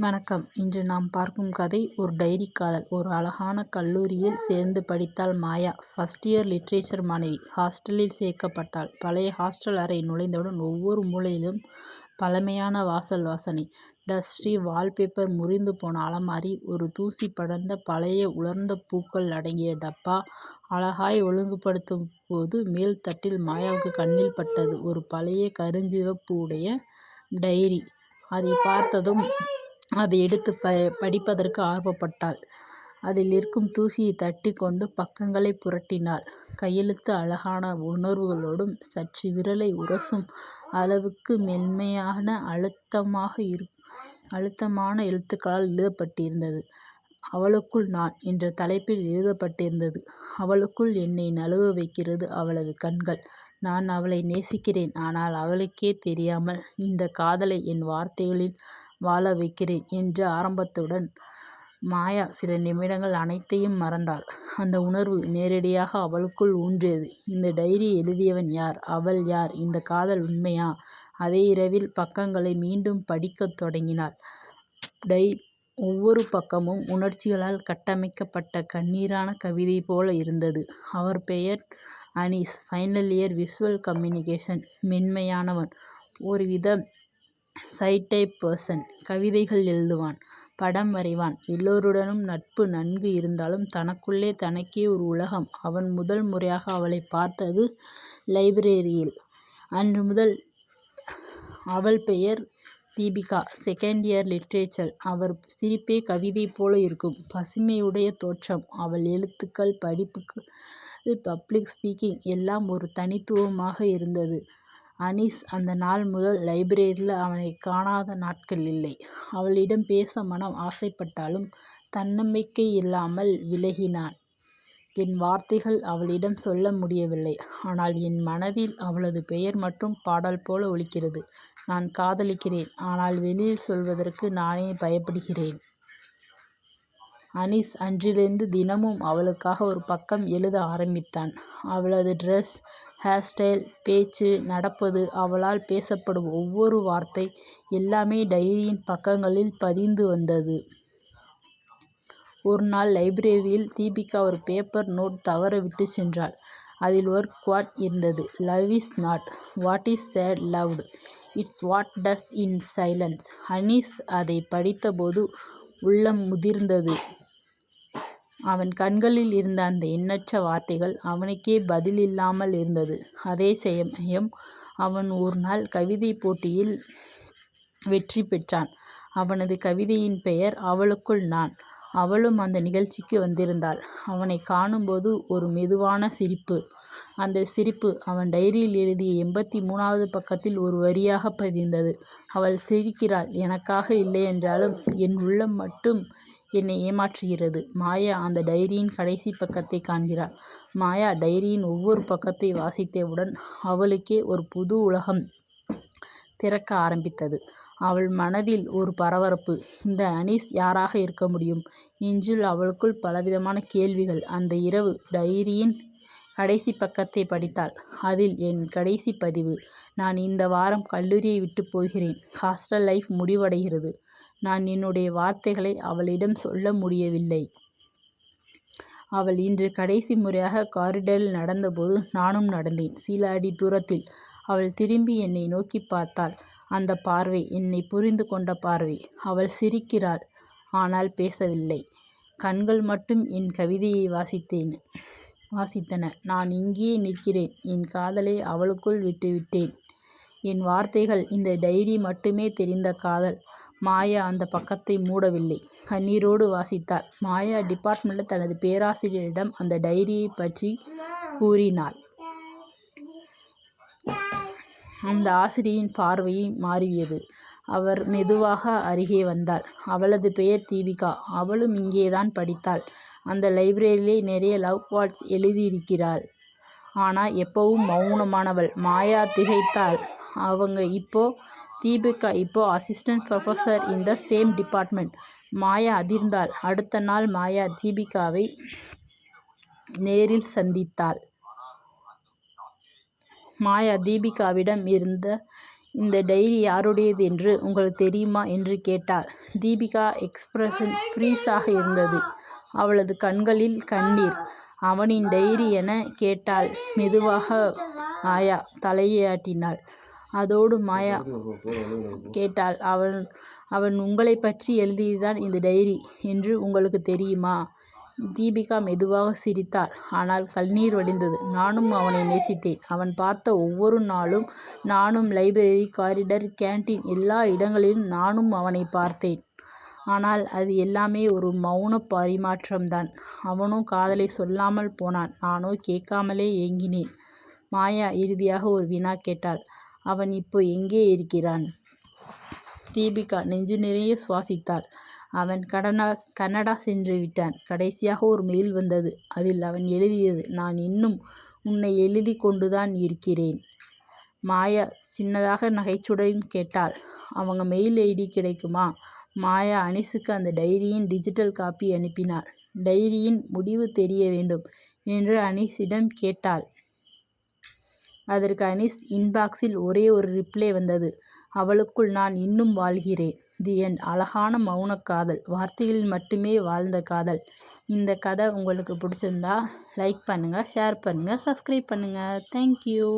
வணக்கம். இன்று நாம் பார்க்கும் கதை ஒரு டைரி காதல். ஒரு அழகான கல்லூரியில் சேர்ந்து படித்தாள் மாயா. ஃபர்ஸ்ட் இயர் லிட்ரேச்சர் மாணவி. ஹாஸ்டலில் சேர்க்கப்பட்டாள். பழைய ஹாஸ்டல் அறை நுழைந்தவுடன் ஒவ்வொரு மூலையிலும் பழமையான வாசல் வாசனை. டஸ்ட்ரி வால்பேப்பர் முறிந்து போன அலமாரி ஒரு தூசி படர்ந்த பழைய உலர்ந்த பூக்கள் அடங்கிய டப்பா அழகாய் ஒழுங்குபடுத்தும் போது மேல் தட்டில் மாயாவுக்கு கண்ணில் பட்டது ஒரு பழைய கருஞ்சிவப்பு உடைய டைரி. அதை பார்த்ததும் அதை எடுத்து ப படிப்பதற்கு ஆர்வப்பட்டாள். அதில் இருக்கும் தூசியை தட்டி கொண்டு பக்கங்களை புரட்டினாள். கையெழுத்து அழகான உணர்வுகளோடும் சற்று விரலை உரசும் அளவுக்கு மென்மையான அழுத்தமாக அழுத்தமான எழுத்துக்களால் எழுதப்பட்டிருந்தது. அவளுக்குள் நான் என்ற தலைப்பில் எழுதப்பட்டிருந்தது. அவளுக்குள் என்னை நழுவ வைக்கிறது அவளது கண்கள். நான் அவளை நேசிக்கிறேன். ஆனால் அவளுக்கே தெரியாமல் இந்த காதலை என் வார்த்தைகளில் வாழ வைக்கிறேன் என்று ஆரம்பத்துடன் மாயா சில நிமிடங்கள் அனைத்தையும் மறந்தாள். அந்த உணர்வு நேரடியாக அவளுக்குள் ஊன்றியது. இந்த டைரி எழுதியவன் யார்? அவள் யார்? இந்த காதல் உண்மையா? அதே இரவில் பக்கங்களை மீண்டும் படிக்கத் தொடங்கினாள். டை ஒவ்வொரு பக்கமும் உணர்ச்சிகளால் கட்டமைக்கப்பட்ட கண்ணீரான கவிதை போல இருந்தது. அவர் பெயர் Anees. Final year visual communication. மென்மையானவன். ஒருவித ஷை டைப் பெர்சன். கவிதைகள் எழுதுவான். படம் வரைவான். எல்லோருடனும் நட்பு நன்கு இருந்தாலும் தனக்குள்ளே தனக்கே ஒரு உலகம். அவன் முதல் முறையாக அவளைப் பார்த்தது லைப்ரரியில். அன்று முதல் அவள் பெயர் தீபிகா. Second year literature. அவர் சிரிப்பே கவிதை போல இருக்கும். பசுமையுடைய தோற்றம். அவள் எழுத்துக்கள் படிப்புகள் பப்ளிக் ஸ்பீக்கிங் எல்லாம் ஒரு தனித்துவமாக இருந்தது. அனீஸ் அந்த நாள் முதல் லைப்ரரியில் அவனைக் காணாத நாட்கள் இல்லை. அவளிடம் பேச மனம் ஆசைப்பட்டாலும் தன்னம்பிக்கை இல்லாமல் விலகினான். என் வார்த்தைகள் அவளிடம் சொல்ல முடியவில்லை. ஆனால் என் மனதில் அவளது பெயர் மட்டும் பாடல் போல ஒலிக்கிறது. நான் காதலிக்கிறேன். ஆனால் வெளியில் சொல்வதற்கு நானே பயப்படுகிறேன். அனீஸ் அன்றிலிருந்து தினமும் அவளுக்காக ஒரு பக்கம் எழுத ஆரம்பித்தான். அவளது டிரஸ் ஹேர்ஸ்டைல் பேச்சு நடப்பது அவளால் பேசப்படும் ஒவ்வொரு வார்த்தை எல்லாமே டைரியின் பக்கங்களில் பதிந்து வந்தது. ஒரு நாள் லைப்ரரியில் தீபிகா ஒரு பேப்பர் நோட் தவற விட்டுச் சென்றாள். அதில் ஒரு குவாட் இருந்தது. Love is not what is said loved. It's what does in silence. Anees அதைப் படித்தபோது உள்ளம் முதிர்ந்தது. அவன் கண்களில் இருந்த அந்த எண்ணற்ற வார்த்தைகள் அவனுக்கே பதில் இல்லாமல் இருந்தது. அதே சமயம் அவன் ஒரு நாள் கவிதைப் போட்டியில் வெற்றி பெற்றான். அவனது கவிதையின் பெயர் அவளுக்குள் நான். அவளும் அந்த நிகழ்ச்சிக்கு வந்திருந்தாள். அவனை காணும்போது ஒரு மெதுவான சிரிப்பு. அந்த சிரிப்பு அவன் டைரியில் எழுதிய எண்பத்தி மூணாவது பக்கத்தில் ஒரு வரியாக பதிந்தது. அவள் சிரிக்கிறாள். எனக்காக இல்லையென்றாலும் என் உள்ளம் மட்டும் என்னை ஏமாற்றுகிறது. மாயா அந்த டைரியின் கடைசி பக்கத்தை காண்கிறாள். மாயா டைரியின் ஒவ்வொரு பக்கத்தை வாசித்தவுடன் அவளுக்கே ஒரு புது உலகம் திறக்க ஆரம்பித்தது. அவள் மனதில் ஒரு பரபரப்பு. இந்த அனீஸ் யாராக இருக்க முடியும்? நெஞ்சில் அவளுக்குள் பலவிதமான கேள்விகள். அந்த இரவு டைரியின் கடைசி பக்கத்தை படித்தாள். அதில் என் கடைசி பதிவு. நான் இந்த வாரம் கல்லூரியை விட்டு போகிறேன். ஹாஸ்டல் லைஃப் முடிவடைகிறது. நான் என்னுடைய வார்த்தைகளை அவளிடம் சொல்ல முடியவில்லை. அவள் இன்று கடைசி முறையாக காரிடரில் நடந்தபோது நானும் நடந்தேன். சில அடி தூரத்தில். அவள் திரும்பி என்னை நோக்கிப் பார்த்தாள். அந்த பார்வை என்னை புரிந்து கொண்ட பார்வை. அவள் சிரிக்கிறாள். ஆனால் பேசவில்லை. கண்கள் மட்டும் என் கவிதையை வாசித்தேன் வாசித்தன. நான் இங்கேயே நிற்கிறேன். என் காதலை அவளுக்குள் விட்டுவிட்டேன். என் வார்த்தைகள் இந்த டைரி மட்டுமே தெரிந்த காதல். மாயா அந்த பக்கத்தை மூடவில்லை. கண்ணீரோடு வாசித்தாள். மாயா டிபார்ட்மெண்ட்டில் தனது பேராசிரியரிடம் அந்த டைரியைப் பற்றி கூறினாள். அந்த ஆசிரியின் பார்வையை மாறியது. அவர் மெதுவாக அருகே வந்தாள் அவளது பெயர் தீபிகா. அவளும் இங்கேதான் படித்தாள். அந்த லைப்ரரியிலே நிறைய லவ் குவாட்ஸ் எழுதியிருக்கிறாள். ஆனால் எப்பவும் மௌனமானவள். மாயா திகைத்தாள். அவங்க இப்போ தீபிகா இப்போ assistant professor in the same department Maya அதிர்ந்தாள். அடுத்த நாள் மாயா தீபிகாவை நேரில் சந்தித்தாள். மாயா தீபிகாவிடம் இருந்த இந்த டைரி யாருடையது என்று உங்களுக்கு தெரியுமா என்று கேட்டாள். தீபிகா எக்ஸ்பிரஷன் ஃப்ரீஸாக இருந்தது. அவளது கண்களில் கண்ணீர். அவனின் டைரி என கேட்டாள் மெதுவாக மாயா தலையாட்டினாள். அதோடு மாயா கேட்டாள் அவன் அவன் உங்களைப் பற்றி எழுதியதுதான் இந்த டைரி என்று உங்களுக்கு தெரியுமா? தீபிகா மெதுவாக சிரித்தாள். ஆனால் கண்ணீர் வழிந்தது. நானும் அவனை நேசித்தேன். அவன் பார்த்த ஒவ்வொரு நாளும் நானும் லைப்ரரி காரிடர் கேன்டீன் எல்லா இடங்களிலும் நானும் அவனைப் பார்த்தேன். ஆனால் அது எல்லாமே ஒரு மெளனப் பரிமாற்றம்தான். அவனோ காதலை சொல்லாமல் போனான். நானோ கேட்காமலே ஏங்கினேன். மாயா இறுதியாக ஒரு வினா கேட்டாள். அவன் இப்போ எங்கே இருக்கிறான்? தீபிகா நெஞ்சு நிறைய சுவாசித்தாள். அவன் கனடா சென்று விட்டான் கடைசியாக ஒரு மெயில் வந்தது. அதில் அவன் எழுதியது நான் இன்னும் உன்னை எழுதிக் கொண்டுதான் இருக்கிறேன். மாயா சின்னதாக நகைச்சுடன் கேட்டாள். அவங்க மெயில் ஐடி கிடைக்குமா? மாயா அனீஸுக்கு அந்த டைரியின் டிஜிட்டல் காப்பி அனுப்பினாள். டைரியின் முடிவு தெரிய வேண்டும் என்று அனீஸிடம் கேட்டாள். அதற்கு அனீஸ் இன்பாக்ஸில் ஒரே ஒரு ரிப்ளை வந்தது. அவளுக்குள் நான் இன்னும் வாழ்கிறேன். தி என் அழகான மௌன காதல். வார்த்தைகளில் மட்டுமே வாழ்ந்த காதல். இந்த கதை உங்களுக்கு பிடிச்சிருந்தா லைக் பண்ணுங்கள் ஷேர் பண்ணுங்கள் சப்ஸ்கிரைப் பண்ணுங்கள் தேங்க் யூ.